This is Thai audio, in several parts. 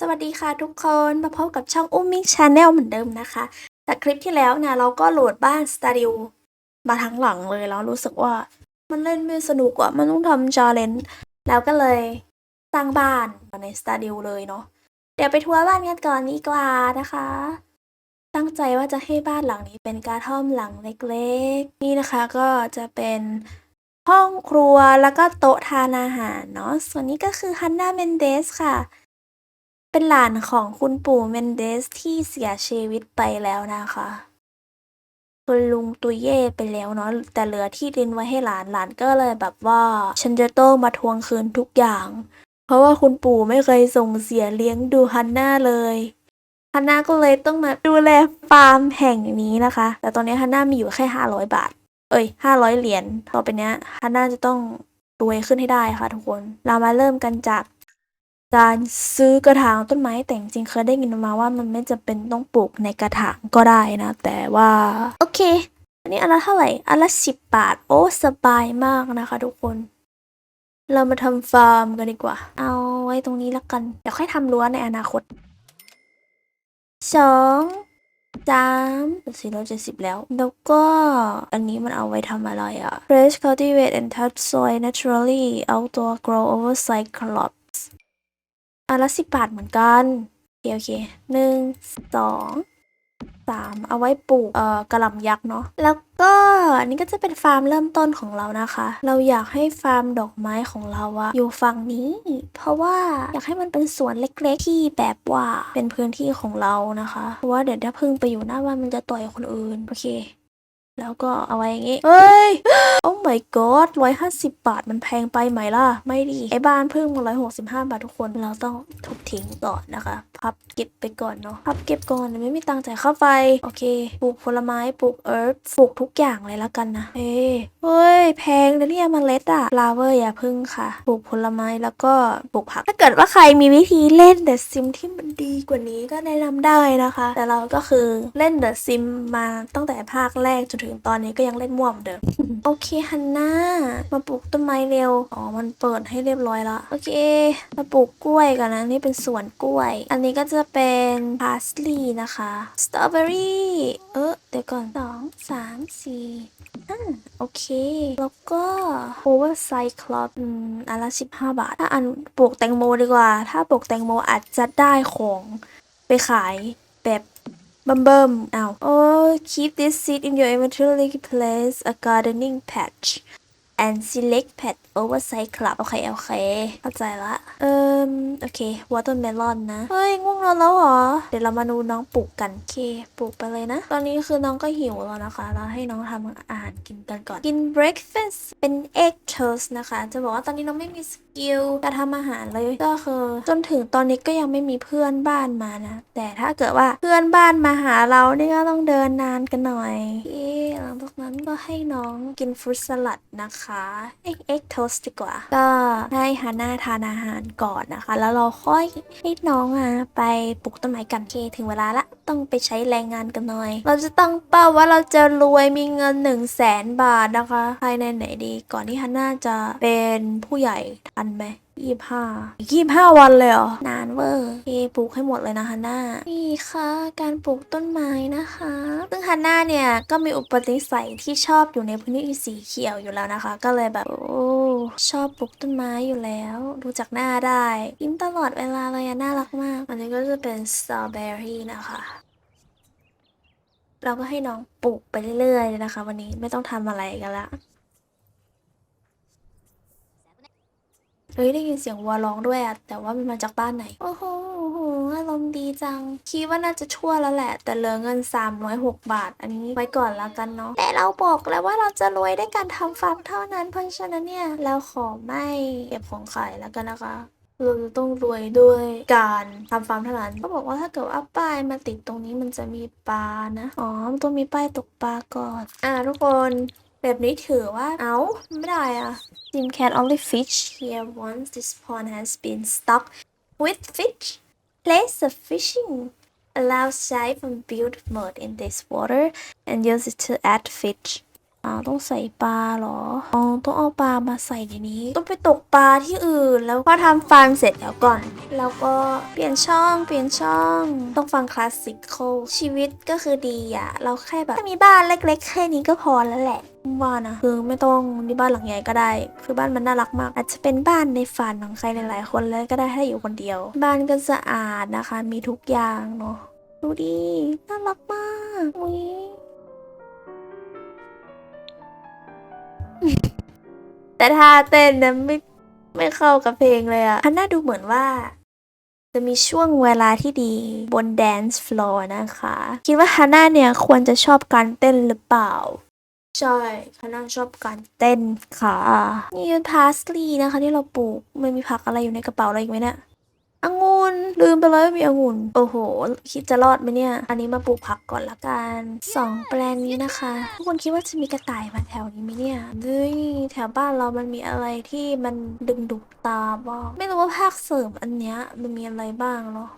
สวัสดีค่ะทุกคนมาพบกับช่องอุ้มมิกชาแนลเหมือนเดิมนะคะ จากคลิปที่แล้วเนี่ยเราก็โหลดบ้านสตาดิวมาทั้งหลังเลยแล้วรู้สึกว่ามันเล่นไม่สนุกอะมันต้องทำชาเลนจ์แล้วก็เลยสร้างบ้านมาในสตาดิวเลยเนาะเดี๋ยวไปทัวร์บ้านกันก่อนดีกว่านะคะ ตั้งใจว่าจะให้บ้านหลังนี้เป็นกระท่อมหลังเล็กๆ นี่นะคะก็จะเป็นห้องครัวแล้วก็โต๊ะทานอาหารเนาะส่วนนี้ก็คือฮันนาเมนเดสค่ะ เป็นหลานของคุณปู่เมนเดสที่เสียชีวิตไปแล้วนะคะ คุณลุงตุยเย่ไปแล้วเนาะแต่เหลือที่ดินไว้ให้หลานหลานก็เลยแบบว่า ฉันจะต้องมาทวงคืนทุกอย่าง เพราะว่าคุณปู่ไม่เคยส่งเสียเลี้ยงดูฮันน่าเลยฮันน่าก็เลยต้องมาดูแลฟาร์มแห่งนี้นะคะ แต่ตอนนี้ฮันน่ามีอยู่แค่ห้าร้อยบาท เอ้ยห้าร้อยเหรียญต่อไปเนี้ยฮันน่าจะต้องรวยขึ้นให้ได้ค่ะทุกคน เรามาเริ่มกันจาก การซื้อกระถางต้นไม้แต่จริงเคยได้ยินมาว่ามันไม่จำเป็นต้องปลูกในกระถางก็ได้นะ แต่ว่า โอเค อันนี้อันละเท่าไหร่อันละสิบบาท โอ้สบายมากนะคะทุกคน เรามาทำฟาร์มกันดีกว่า เอาไว้ตรงนี้ละกัน เดี๋ยวค่อยทำรั้วในอนาคตสองสามสี่ร้อยเจ็ดสิบแล้ว แล้วก็อันนี้มันเอาไว้ทำอะไรอะ Fresh cultivate and touch soil naturally outdoor grow over cyclop อันละสิบบาทเหมือนกัน โอเคโอเคหนึ่งสองสามเอาไว้ปลูกเอ่อกระหล่ำยักษ์เนาะแล้วก็อันนี้ก็จะเป็นฟาร์มเริ่มต้นของเรานะคะ เราอยากให้ฟาร์มดอกไม้ของเราอะอยู่ฝั่งนี้ เพราะว่าอยากให้มันเป็นสวนเล็กๆที่แบบว่าเป็นพื้นที่ของเรานะคะเพราะว่าเดี๋ยวถ้าพึ่งไปอยู่หน้าบ้านมันจะต่อยคนอื่นโอเค แล้วก็เอาไว้อย่างงี้เฮ้ยโอ้ my god ร้อยห้าสิบบาทมันแพงไปไหมล่ะ ไม่ดี ไอ้บ้านเพิ่งมาร้อยหกสิบห้าบาททุกคน เราต้องทุบทิ้งก่อนนะคะ พับเก็บไปก่อนเนาะ พับเก็บก่อนไม่มีตังค์จ่ายค่าไฟ โอเค ปลูกผลไม้ ปลูกเอิร์ธปลูกทุกอย่างเลยละกันนะเฮ้ยเฮ้ย แพงนะเนี่ยเมล็ดอะลาเวอร์อย่าพึ่งค่ะ ปลูกผลไม้แล้วก็ปลูกผัก ถ้าเกิดว่าใครมีวิธีเล่นเดอะซิมที่มันดีกว่านี้ก็แนะนำได้นะคะ แต่เราก็คือเล่นเดอะซิมมาตั้งแต่ภาคแรกจนถึงตอนนี้ก็ยังเล่นม่วมเดิม โอเคฮันน่ามาปลูกต้นไม้เร็ว อ๋อ มันเปิดให้เรียบร้อยละโอเค มาปลูกกล้วยกันนะ นี่เป็นสวนกล้วย อันนี้ก็จะเป็นพาสลีย์นะคะ สตรอเบอรี่ เออเดี๋ยวก่อนสองสามสี่ห้าโอเค แล้วก็โอเวอร์ไซคลอปอันละสิบห้าบาท ถ้าอันปลูกแตงโมดีกว่า ถ้าปลูกแตงโมอาจจะได้ของไปขายแบบ บิ่มเบิมๆอ้าว oh keep this seed in your inventory place a gardening patch and select pet oversight club โอเค โอเค เข้าใจละ เอิมโอเค watermelon นะ เฮ้ย ง่วงนอนแล้วเหรอ เดี๋ยวเรามาดูน้องปลูกกัน โอเค ปลูกไปเลยนะ ตอนนี้คือน้องก็หิวแล้วนะคะ เราให้น้องทำอาหารกินกันก่อน กิน breakfast เป็น egg toast นะคะ จะบอกว่าตอนนี้น้องไม่มีกิลการทำอาหารเลยก็คือจนถึงตอนนี้ก็ยังไม่มีเพื่อนบ้านมานะ แต่ถ้าเกิดว่าเพื่อนบ้านมาหาเรานี่ก็ต้องเดินนานกันหน่อยโอเคหลังจากนั้นก็ให้น้องกินฟรุตสลัดนะคะเอ็กเอ็กโทสดีกว่า ก็ให้ฮาน่าทานอาหารก่อนนะคะ แล้วเราค่อยให้น้องอะไปปลูกต้นไม้กันเคถึงเวลาละต้องไปใช้แรงงานกันหน่อย เราจะตั้งเป้าว่าเราจะรวยมีเงิน1นึ่งแสนบาทนะคะภายในไหนดี ก่อนที่ฮันน่าจะเป็นผู้ใหญ่ันไหมยี่ห้ายี่ห้าวันเลยเหรอ นานเวอร์โอเคปลูกให้หมดเลยนะฮันน่านี่ค่ะ การปลูกต้นไม้นะคะ ซึ่งฮันน่าเนี่ย ก็มีอุปนิสัยที่ชอบอยู่ในพื้นที่สีเขียวอยู่แล้วนะคะ ก็เลยแบบโอ้ชอบปลูกต้นไม้อยู่แล้ว ดูจากหน้าได้ยิ้มตลอดเวลาเลยน่ารักมาก อันนี้ก็จะเป็นสตรอเบอรี่นะคะเราก็ให้น้องปลูกไปเรื่อยๆเลยนะคะ วันนี้ไม่ต้องทำอะไรกันละ เฮ้ยได้ยินเสียงวัวร้องด้วยอะแต่ว่ามันมาจากบ้านไหน โอ้โหโอ้โหอารมณ์ดีจัง คิดว่าน่าจะชั่วแล้วแหละ แต่เหลือเงิน 306 บาท อันนี้ไว้ก่อนแล้วกันเนาะแต่เราบอกแล้วว่าเราจะรวยได้วยการทำฟาร์มเท่านั้น เพราะฉะนั้นเนี่ยเราขอไม่เก็บของขายแล้วกันนะคะเราจะต้องรวยด้วยการทำฟาร์มเท่านั้นก็บอกว่าถ้าเกิดว่าป้ายมาติดตรงนี้มันจะมีปลานะ อ๋อ มันต้องมีป้ายตกปลาก่อน อ่าทุกคน แบบนี้ถือว่า เอาไม่ได้อะ Sim can only fish here once this pond has been stocked with fish. Place the fishing allows dive and build mud in this water and use it to add fish. อ่าต้องใส่ปลาหรออ๋อต้องเอาปลามาใส่ในนี้ ต้องไปตกปลาที่อื่น แล้วก็ทำฟาร์มเสร็จแล้วก่อน แล้วก็เปลี่ยนช่อง เปลี่ยนช่อง ต้องฟังคลาสสิคอลชีวิตก็คือดีอะเราแค่แบบมีบ้านเล็กๆแค่นี้ก็พอแล้วแหละ ว่านะคือไม่ต้องมีบ้านหลังใหญ่ก็ได้ คือบ้านมันน่ารักมาก อาจจะเป็นบ้านในฝันของใครหลายๆคนเลยก็ได้ถ้าอยู่คนเดียว บ้านก็สะอาดนะคะ มีทุกอย่างเนาะดูดิน่ารักมากอุ้ยแต่ท่าเต้นนะไม่ไม่เข้ากับเพลงเลยอะฮันน่าดูเหมือนว่า จะมีช่วงเวลาที่ดีบน dance floor นะคะ คิดว่าฮันน่าเนี่ยควรจะชอบการเต้นหรือเปล่า ใช่ฮันน่าชอบการเต้นค่ะ นี่พาสลีนะคะ ที่เราปลูกมันมีผักอะไรอยู่ในกระเป๋าเราอีกไหมเนี่ยองุ่นลืมไปเลยว่ามีองุ่นโอ้โห คิดจะรอดไหมเนี่ย อันนี้มาปลูกผักก่อนละกันสองแปลงนี้นะคะทุกคนคิดว่าจะมีกระต่ายมาแถวนี้ไหมเนี่ยเฮ้ยแถวบ้านเรามันมีอะไรที่มันดึงดูดตาบ้างไม่รู้ว่าภาคเสริมอันเนี้ยมันมีอะไรบ้างเนาะ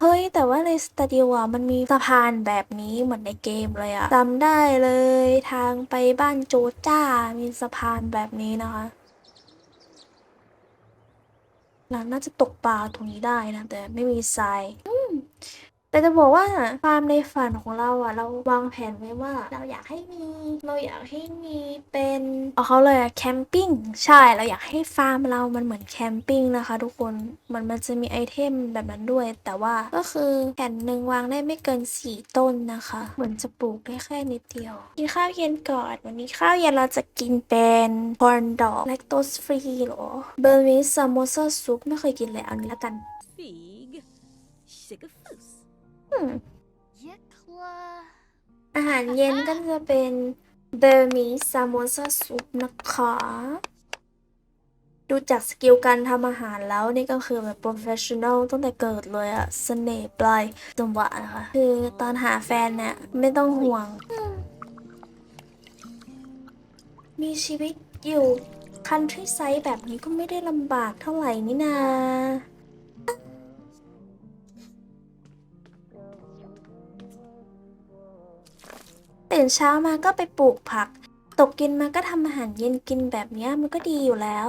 เฮ้ย แต่ว่าในสตูดิโออะมันมีสะพานแบบนี้เหมือนในเกมเลยอะจำได้เลยทางไปบ้านโจจ้า มีสะพานแบบนี้นะคะเราน่าจะตกปลาตรงนี้ได้นะ แต่ไม่มีทราย แต่จะบอกว่าฟาร์มในฝันของเราอะ เราวางแผนไว้ว่า เราอยากให้มี เราอยากให้มีเป็นเอาเขาเลยอะแคมปิ้งใช่เราอยากให้ฟาร์มเรามันเหมือนแคมปิ้งนะคะ ทุกคนมันมันจะมีไอเทมแบบนั้นด้วย แต่ว่าก็คือแผ่นหนึ่งวางได้ไม่เกินสี่ต้นนะคะ เหมือนจะปลูกได้แค่นิดเดียวกินข้าวเย็นก่อนวันนี้ข้าวเย็นเราจะกินเป็นคอร์นดอกแลคโตสฟรีหรอเบอร์มิสซามโมซาซุปไม่เคยกินเลยเอานี้ละกัน Fig. อาหารเย็นก็จะเป็นเบอร์มิซามโมซาซุปนะคะ ดูจากสกิลการทำอาหารแล้วนี่ก็คือแบบโปรเฟชชั่นอลตั้งแต่เกิดเลยอะเสน่ห์ปลายจังหวะนะคะ คือตอนหาแฟนเนี่ยไม่ต้องห่วง มีชีวิตอยู่คันทรีไซด์แบบนี้ก็ไม่ได้ลำบากเท่าไหร่นี่นา ตื่นเช้ามาก็ไปปลูกผัก ตกเย็นมาก็ทำอาหารเย็นกินแบบเนี้ยมันก็ดีอยู่แล้ว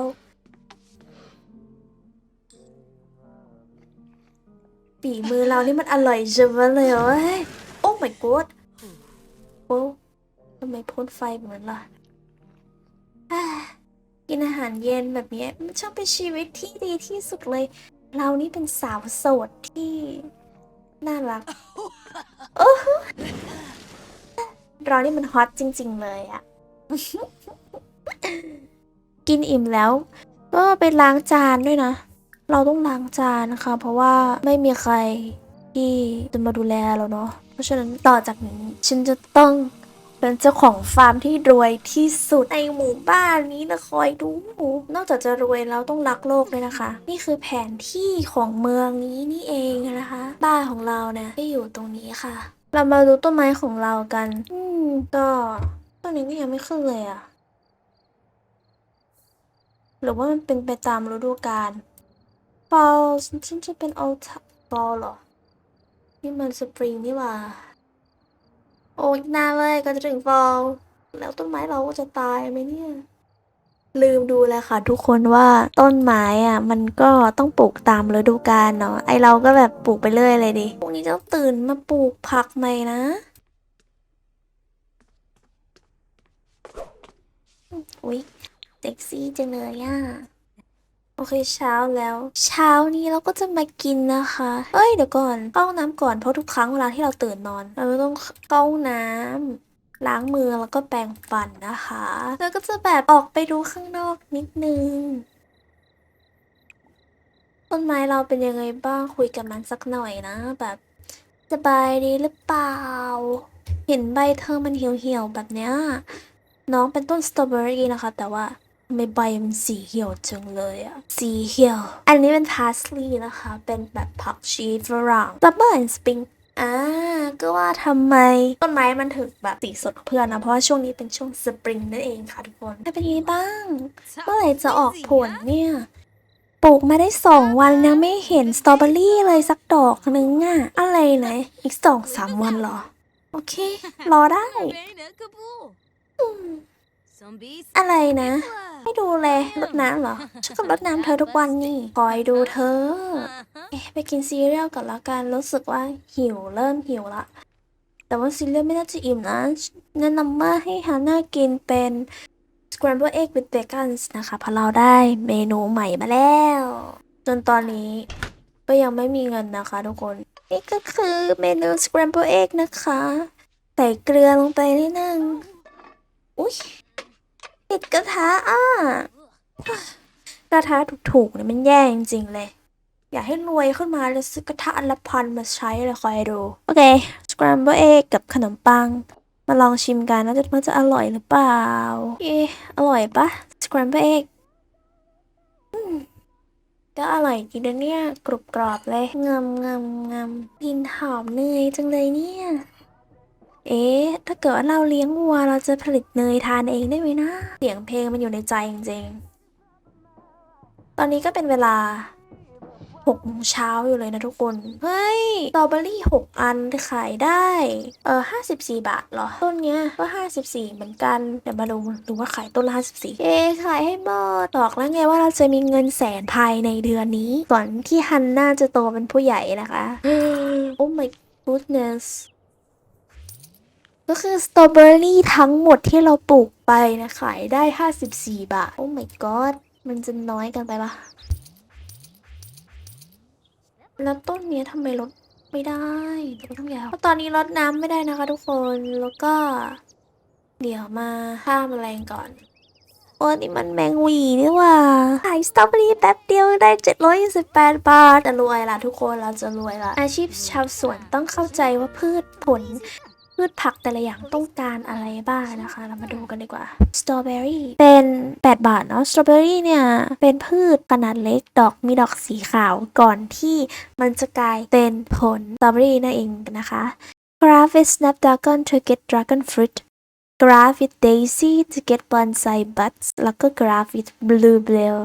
ปีมือเรานี่มันอร่อยจังเลยเว้ยโอ้ my god โอ้ทำไมพ่นไฟเหมือนล่ะอ่ากินอาหารเย็นแบบเนี้ยมันช่างเป็นชีวิตที่ดีที่สุดเลย เรานี่เป็นสาวโสดที่ น่ารัก โอ้โห เรานี่มันฮอตจริง ๆ เลยอะกินอิ่มแล้ว ก็ไปล้างจานด้วยนะ เราต้องล้างจานนะคะ เพราะว่าไม่มีใครที่จะมาดูแลเราเนาะเพราะฉะนั้นต่อจากนี้ ฉันจะต้องเป็นเจ้าของฟาร์มที่รวยที่สุดในหมู่บ้านนี้นะคอยดู นอกจากจะรวยแล้วต้องรักโลกเลยนะคะ นี่คือแผนที่ของเมืองนี้นี่เองนะคะ บ้านของเราเนี่ยที่อยู่ตรงนี้ค่ะ เรามาดูต้นไม้ของเรากัน อืม ก็ต้นนี้ก็ยังไม่ขึ้นเลยอะหรือว่ามันเป็นไปตามฤดูกาลฟอลฉันจะเป็นเอาฟอลเหรอ นี่มันสปริงนี่หว่า โอ้ยนานเลยก็จะถึงฟอลแล้วต้นไม้เราก็จะตายไหมเนี่ย ลืมดูแล้วค่ะทุกคนว่าต้นไม้อะมันก็ต้องปลูกตามฤดูกาลเนาะไอเราก็แบบปลูกไปเรื่อยเลยดิพรุ่งนี้ต้องตื่นมาปลูกผักใหม่นะ อุ๊ยเซ็กซี่จังเลยอะโอเคเช้าแล้ว เช้านี้เราก็จะมากินนะคะ เอ้ยเดี๋ยวก่อนเข้าห้องน้ำก่อนเพราะทุกครั้งเวลาที่เราตื่นนอน เราต้องเข้าห้องน้ำ ล้างมือแล้วก็แปรงฟันนะคะ แล้วก็จะแบบออกไปดูข้างนอกนิดนึง ต้นไม้เราเป็นยังไงบ้างคุยกับมันสักหน่อยนะ แบบสบายดีหรือเปล่า เห็นใบเธอมันเหี่ยวๆแบบเนี้ย น้องเป็นต้นสตรอเบอรี่นะคะ แต่ว่าทำไม่ใบมันสีเหี่ยวจังเลยอะสีเหี่ยว อันนี้เป็นพาสลีย์นะคะ เป็นแบบผักชีฝรั่งซัมเมอร์แอนด์สปริง อ่าก็ว่าทำไมต้นไม้มันถึงแบบสีสดกว่าเพื่อนนะเพราะว่าช่วงนี้เป็นช่วงสปริงนั่นเองค่ะทุกคนเป็นยังไงบ้างเมื่อไหร่จะออกผลเนี่ยปลูกมาได้สองวันยังไม่เห็นสตรอเบอรี่เลยสักดอกนึงอะอะไรนะอีกสองสามวันเหรอ โอเค รอได้ Bene, kabul. Zombies. อะไรนะ Club. ไม่ดูเลยรดน้ำเหรอฉันก็รดน้ำเธอทุกวันนี่คอยดูเธอ Uh-huh. เอ๊ะไปกินซีเรียลก่อนละกันรู้สึกว่าหิวเริ่มหิวละ แต่ว่าซีเรียลไม่น่าจะอิ่มนะแนะนำว่าให้ฮาน่ากินเป็น scrambled egg with bacon นะคะเพราะเราได้เมนูใหม่มาแล้ว จนตอนนี้ก็ยังไม่มีเงินนะคะทุกคน นี่ก็คือเมนู scrambled egg นะคะ ใส่เกลือลงไปนิดนึงอุ๊ย ติดกระทะอะกระทะถูกๆเนี่ยมันแย่จริงๆเลย อยากให้รวยขึ้นมาเลยซื้อกระทะอันละพันมาใช้เลยคอยดู โอเค scramble egg กับขนมปัง มาลองชิมกันนะจะมันจะอร่อยหรือเปล่า เอ๊อร่อยปะ scramble egg อืมก็อร่อยจริงนะเนี่ยกรุบกรอบเลยงำงำงำกลินหอมเนยจังเลยเนี่ย เอ๊ะ ถ้าเกิดว่าเราเลี้ยงวัวเราจะผลิตเนยทานเองได้ไหมนะ เสียงเพลงมันอยู่ในใจจริงๆ ตอนนี้ก็เป็นเวลาหกโมงเช้าอยู่เลยนะทุกคน เฮ้ยสตรอเบอรี่หกอันขายได้ เออห้าสิบสี่บาทเหรอ ต้นเนี้ยก็ห้าสิบสี่เหมือนกัน เดี๋ยวมาดูดูว่าขายต้นละห้าสิบสี่เอ๊ขายให้หมดบอกแล้วไงว่าเราจะมีเงินแสนภายในเดือนนี้ ก่อนที่ฮันน่าจะโตเป็นผู้ใหญ่นะคะ โอ้ my goodness ก็คือสตรอเบอรี่ทั้งหมดที่เราปลูกไปนะขายได้ 54 บาท โอ้ my god มันจะน้อยเกันไปปะแล้วต้นเนี้ยทำไมลดไม่ได้ต้องยาวเพราะตอนนี้ลดน้ำไม่ได้นะคะทุกคนแล้วก็ เดี๋ยวมาฆ่าแมลงก่อนโอ้นี่มันแมงวีนี่ว่าขายสตรอเบอรี่แป๊บเดียวได้ 728 บาทจะรวยละทุกคนเราจะรวยละอาชีพชาวสวนต้องเข้าใจว่าพืชผล พืชผักแต่ละอย่างต้องการอะไรบ้างนะคะ เรามาดูกันดีกว่าสตรอเบอรี่เป็น 8 บาทเนาะสตรอเบอรี่เนี่ย เป็นพืชขนาดเล็กดอกมีดอกสีขาวก่อนที่มันจะกลายเป็นผลสตรอเบอรี่นั่นเองนะคะ Graft with snapdragon to get dragon fruit Graft with daisy to get bonsai buds แล้วก็ Graft with bluebell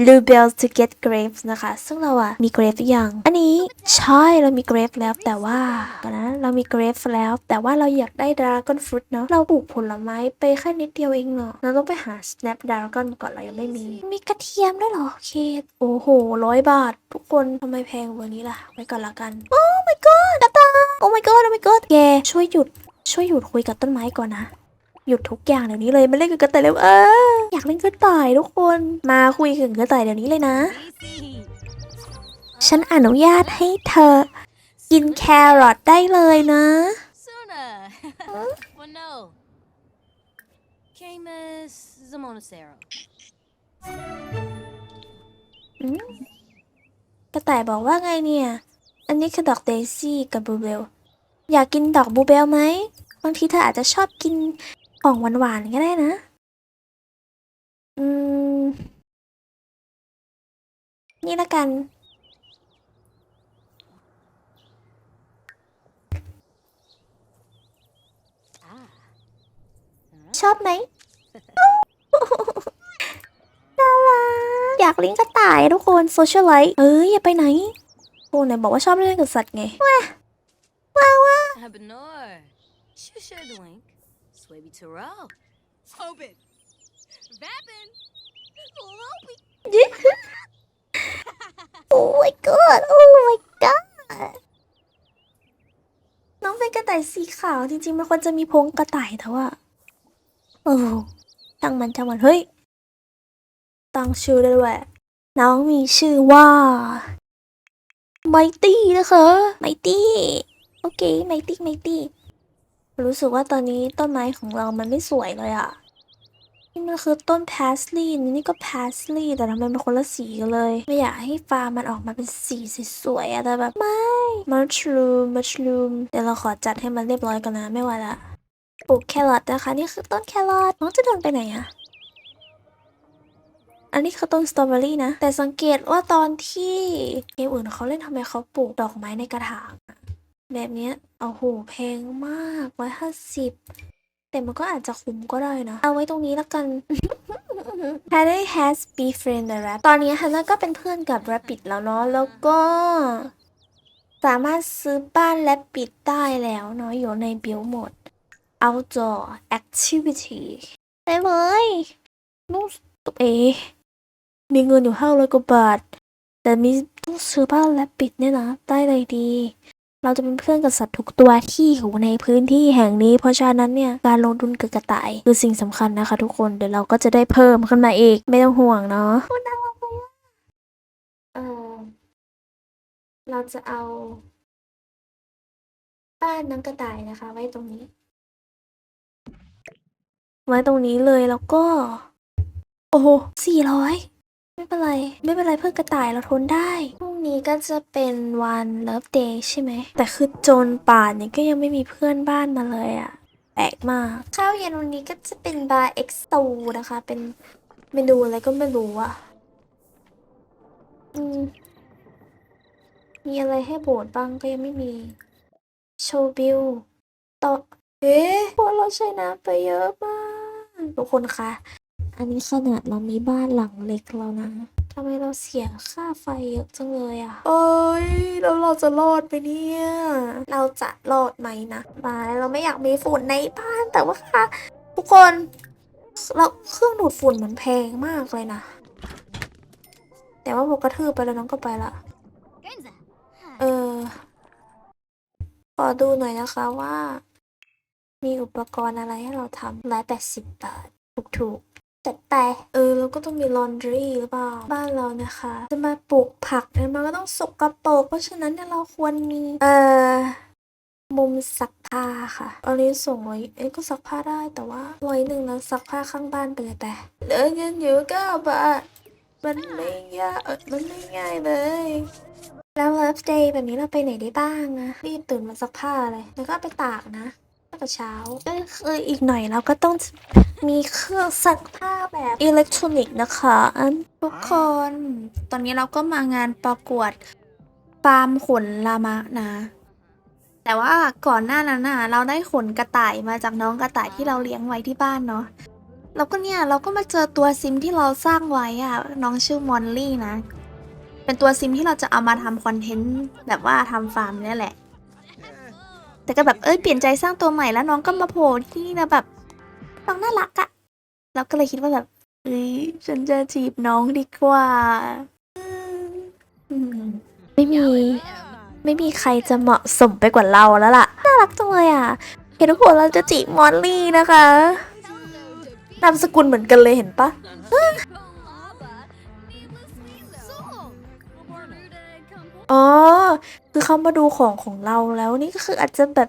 bluebell to get grapes นะคะ ซึ่งเราอะมี grape หรือยังอันนี้ใช่เรามี grape แล้วแต่ว่าก่อนนะเรามี grape แล้ว แต่ว่าเราอยากได้ dragon fruit เนาะเราปลูกผลไม้ไปแค่นิดเดียวเองเนาะเราต้องไปหา snapdragon ก่อนเรายังไม่มี มีกระเทียมด้วยเหรอโอเคโอ้โหร้อยบาท ทุกคนทำไมแพงกว่านี้ล่ะไว้ก่อนละกัน โอ้ my god ตายโอ้ my god โอ้ my god แกช่วยหยุด ช่วยหยุดคุยกับต้นไม้ก่อนนะ หยุดทุกอย่างเดี๋ยวนี้เลยมาเล่นกับกระต่ายเร็วเอออยากเล่นกระต่ายทุกคน มาคุยกับกระต่ายเดี๋ยวนี้เลยนะ Easy. ฉันอนุญาตให้เธอ กินแครอทได้เลยนะ Suna. well, no. Camus Zamonacero. อืมกระต่ายบอกว่าไงเนี่ย อันนี้คือดอกเดซี่กับบลูเบล อยากกินดอกบูเบลไหม บางทีเธออาจจะชอบกินของหวานๆก็ได้นะ อืม นี่ละกัน ชอบไหมน่ารักอยากเลี้ยงกระต่ายทุกคนโซเชียลไลท์เอ้ยอย่าไปไหนโอ้ไหนบอกว่าชอบเล่นกับสัตว์ไง Habanor. Shusha Dwink. Swaby Taro. Hobin. Vapin. Lopey. โอ้ my god โอ้ my god น้องเป็นกระต่ายสีขาว จริงๆมันควรจะมีพงกระต่ายแต่ว่าโอ้ช่างมันช่างมันเฮ้ยตั้งชื่อได้ด้วยน้องมีชื่อว่าไมตี้นะคะไมตี้ โอเคไมตี้ไมตี้รู้สึกว่าตอนนี้ต้นไม้ของเรามันไม่สวยเลยอะนี่มันคือต้นพาสลีย์นี่ก็พาสลีย์แต่ทำไมเป็นคนละสีกันเลย ไม่อยากให้ฟาร์มมันออกมาเป็นสีสวยๆอะแต่แบบไม่มัชลูมมัชลูมเดี๋ยวเราขอจัดให้มันเรียบร้อยก่อนนะไม่ไหวละปลูกแครอทนะคะนี่คือต้นแครอทน้องจะเดินไปไหนอะอันนี้คือต้นสตรอเบอรี่นะ แต่สังเกตว่าตอนที่เกมอื่นเขาเล่นทำไมเขาปลูกดอกไม้ในกระถางอะ แบบเนี้ยโอ้โหแพงมากร้อยห้าสิบแต่มันก็อาจจะคุ้มก็ได้นะ เอาไว้ตรงนี้แล้วกัน Harry has befriended the rabbit ตอนนี้ฮันน่าก็เป็นเพื่อนกับ rabbit แล้วเนาะ แล้วก็ สามารถซื้อบ้านและปิดได้แล้วเนาะ อยู่ในบิลหมด outdoor activity ได้เลยนู่นตัวเอ มีเงินอยู่ห้าร้อยกว่าบาท แต่มีต้องซื้อบ้านและปิดเนี่ยนะ ได้เลยดี เราจะเป็นเพื่อนกับสัตว์ทุกตัวที่อยู่ในพื้นที่แห่งนี้ เพราะฉะนั้นเนี่ยการลงทุนกับกระต่าย คือสิ่งสำคัญนะคะ ทุกคนเดี๋ยวเราก็จะได้เพิ่มขึ้นมาอีกไม่ต้องห่วงเนาะเออเราจะเอา บ้านน้องกระต่ายนะคะ ไว้ตรงนี้ ไว้ตรงนี้เลยแล้วก็ โอ้โหสี่ร้อยไม่เป็นไร ไม่เป็นไรเพื่อนกระต่ายเราทนได้พรุ่ง นี้ก็จะเป็นวันเลิฟเดย์ใช่ไหม แต่คือโจนป่านเนี่ยก็ยังไม่มีเพื่อนบ้านมาเลยอะแปลกมาก ข้าวเย็นวันนี้ก็จะเป็นบาร์เอ็กซ์ตูนะคะ เป็นเมนูอะไรก็ไม่รู้อะอืม มีอะไรให้โบสบ้างก็ยังไม่มี โชว์บิลต่อเอ๊ะพวกเราใช้น้ำไปเยอะมาก ทุกคนคะ อันนี้ขนาดเรามีบ้านหลังเล็กแล้วนะ ทำไมเราเสียค่าไฟเยอะจังเลยอะเอ้ยแล้วเราจะรอดไปเนี่ย เราจะรอดไหมนะมาเราไม่อยากมีฝุ่นในบ้านแต่ว่าค่ะ ทุกคนเราเครื่องดูดฝุ่นมันแพงมากเลยนะ แต่ว่าพอกระทืบไปแล้วน้องก็ไปละ Genza. เออ ขอดูหน่อยนะคะว่า มีอุปกรณ์อะไรให้เราทำร้อยแปดสิบบาทถูกๆ จัดไป เออเราก็ต้องมีลอนดรีหรือเปล่า บ้านเรานะคะ จะมาปลูกผักเนี่ยมันก็ต้องสกปรกเพราะฉะนั้นเนี่ยเราควรมี เอ่อมุมซักผ้าค่ะอันนี้ส่งไว้เอ้ก็ซักผ้าได้แต่ว่าร้อยหนึ่งแล้วซักผ้าข้างบ้านไปเลยไปเหลือเงินอยู่เก้าบาทมันไม่ยากมันไม่ง่ายเลย แล้วเลิฟเดย์แบบนี้เราไปไหนได้บ้างอะรีบตื่นมาซักผ้าเลย แล้วก็ไปตากนะ แต่เช้าก็คืออีกหน่อยเราก็ต้องมีเครื่องซักผ้าแบบอิเล็กทรอนิกส์นะคะอันทุกคน ตอนนี้เราก็มางานประกวดฟาร์มขนลามะนะ แต่ว่าก่อนหน้านั้นน่ะ เราได้ขนกระต่ายมาจากน้องกระต่ายที่เราเลี้ยงไว้ที่บ้านเนาะแล้วก็เนี่ยเราก็มาเจอตัวซิมที่เราสร้างไว้อะน้องชื่อมอนลี่นะ เป็นตัวซิมที่เราจะเอามาทำคอนเทนต์แบบว่าทำฟาร์มนี่แหละ แต่ก็แบบเอ้ยเปลี่ยนใจสร้างตัวใหม่แล้วน้องก็มาโผล่ที่นี่นะแบบน้องน่ารักอะเราก็เลยคิดว่าแบบเอ้ยฉันจะจีบน้องดีกว่าไม่มี ไม่มีใครจะเหมาะสมไปกว่าเราแล้วล่ะ น่ารักจังเลยอะ เห็นทุกคนเราจะจีบมอลลี่นะคะนามสกุลเหมือนกันเลยเห็นปะ อ๋อ คือเขามาดูของของเราแล้วนี่ก็คืออาจจะแบบ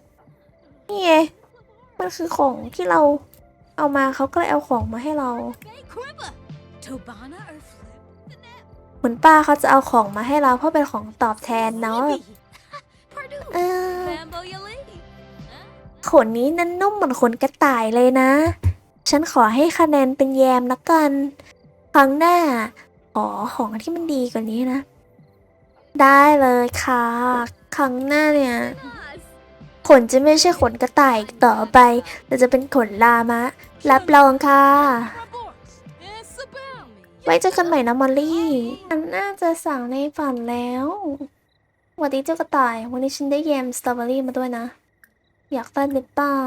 นี่ไงมันคือของที่เราเอามาเขาก็เลยเอาของมาให้เรา เหมือนป้าเขาจะเอาของมาให้เราเพื่อเป็นของตอบแทนเนาแบบ Pardon. เออขนนี้นั้นนุ่มเหมือนขนกระต่ายเลยนะ ฉันขอให้คะแนนเป็นแยมละกัน ครั้งหน้าขอของที่มันดีกว่านี้นะ ได้เลยค่ะ ครั้งหน้าเนี่ย ขนจะไม่ใช่ขนกระต่ายอีกต่อไป แต่จะเป็นขนลามะ รับรองค่ะ ไว้เจอกันใหม่นะมอลลี่ฉันน่าจะสั่งในฝันแล้วสวัสดีเจ้ากระต่าย วันนี้ฉันได้แยมสตรอเบอรี่มาด้วยนะ อยากได้หรือเปล่า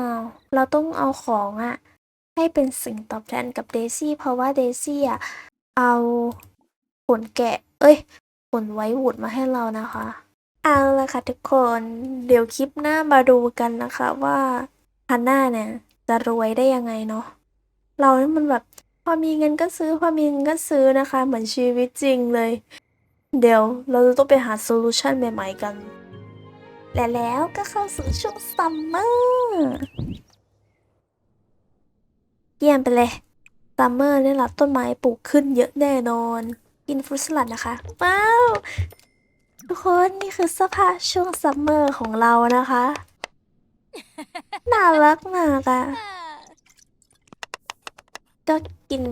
เราต้องเอาของอะให้เป็นสิ่งตอบแทนกับเดซี่เพราะว่าเดซี่อะเอาขนแกะ เอ้ย ขนไว้วูดมาให้เรานะคะ เอาละค่ะทุกคน เดี๋ยวคลิปหน้ามาดูกันนะคะว่าฮันน่าเนี่ยจะรวยได้ยังไงเนาะ เรานี่มันแบบพอมีเงินก็ซื้อพอมีเงินก็ซื้อนะคะ เหมือนชีวิตจริงเลย เดี๋ยวเราจะต้องไปหาโซลูชันใหม่ๆกัน และแล้วก็เข้าสู่ช่วงซัมเมอร์เยี่ยมไปเลยซัมเมอร์เนี่ยแหละต้นไม้ปลูกขึ้นเยอะแน่นอน กินฟรุตสลัดนะคะ ว้าว ทุกคนนี่คือเสื้อผ้าช่วงซัมเมอร์ของเรานะคะ น่ารักมากอะก็กิน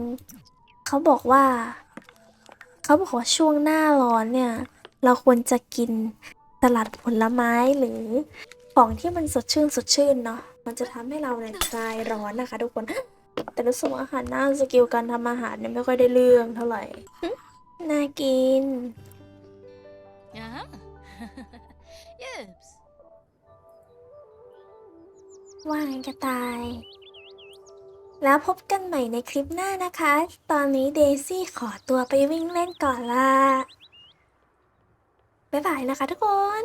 เขาบอกว่า เขาบอกว่าช่วงหน้าร้อนเนี่ย เราควรจะกินสลัดผลไม้หรือของที่มันสดชื่นสดชื่นเนาะ มันจะทำให้เราเนี่ยคลายร้อนนะคะ ทุกคน แต่รู้สึกว่าอาหารหน้าสกิลการทำอาหารเนี่ยไม่ค่อยได้เรื่องเท่าไหร่หึ น่ากิน Uh-huh. Yips. ว่างกระตาย แล้วพบกันใหม่ในคลิปหน้านะคะ ตอนนี้เดซี่ขอตัวไปวิ่งเล่นก่อนละบ๊ายบายนะคะทุกคน